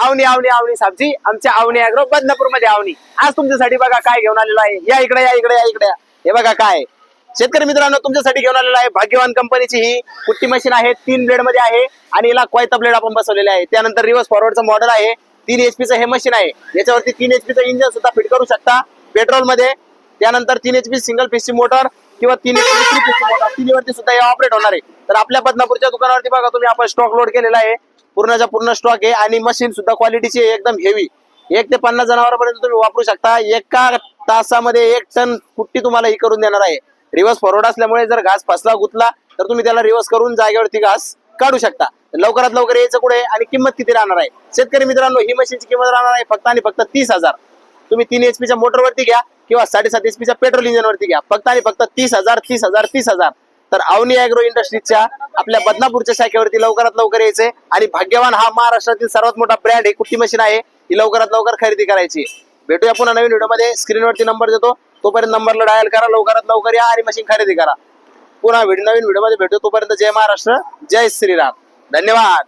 आवनी आवनी आवनी साबजी आमच्या आवनी अॅग्रो बदनापूरमध्ये आवनी. आज तुमच्यासाठी बघा काय घेऊन आलेलो आहे. या इकडे या इकडे या इकडे. या. हे बघा काय. शेतकरी मित्रांनो तुमच्यासाठी घेऊन आलेलो आहे. भाग्यवान कंपनीची ही कुट्टी मशीन आहे. तीन ब्लेडमध्ये आहे आणि याला क्वायता ब्लेड आपण बसवलेले आहे. त्यानंतर रिव्हर्स फॉरवर्डचं मॉडेल आहे. तीन एचपीचं हे मशीन आहे. याच्यावरती तीन एचपीचं इंजिन सुद्धा फिट करू शकता. पेट्रोलमध्ये. त्यानंतर तीन एचपी सिंगल पीसी मोटर किंवा तीन एचपी थ्री पीसी मोटर तिन्हीवरती सुद्धा हे ऑपरेट होणार आहे. तर आपल्या बदनापूरच्या दुकानावरती बघा तुम्ही आपण स्टॉक लोड केलेला आहे. पूर्णचा पूर्ण स्टॉक आहे आणि मशीन सुद्धा क्वालिटीची एकदम हेवी एक ते पन्नास जनावरांपर्यंत तुम्ही वापरू शकता. एका तासामध्ये एक टन कुट्टी तुम्हाला ही करून देणार आहे. रिव्हर्स फॉरवर्ड असल्यामुळे जर घास फसला गुतला तर तुम्ही त्याला रिव्हर्स करून जागेवरती घास काढू शकता. लवकरात लवकर यायचं कुठे आणि किंमत किती राहणार आहे? शेतकरी मित्रांनो ही मशीनची किंमत राहणार आहे फक्त आणि फक्त तीस हजार. तुम्ही तीन एचपीच्या मोटरवरती घ्या किंवा साडेसात एच पीच्या पेट्रोल इंजिनवरती घ्या. फक्त आणि फक्त तीस हजार तीस हजार तीस हजार. तर अवनी अॅग्रो इंडस्ट्रीजच्या आपल्या बदनापूरच्या शाखेवरती लवकरात लवकर यायचे आणि भाग्यवान हा महाराष्ट्रातील सर्वात मोठा ब्रँड आहे कुट्टी मशीन आहे. ही लवकरात लवकर खरेदी करायची. भेटूया पुन्हा नवीन व्हिडिओमध्ये स्क्रीनवरती नंबर देतो. तोपर्यंत नंबरला डायल करा. लवकरात लवकर या आणि मशीन खरेदी करा. पुन्हा व्हिडिओ नवीन व्हिडिओमध्ये भेटू तोपर्यंत जय महाराष्ट्र. जय श्रीराम. धन्यवाद.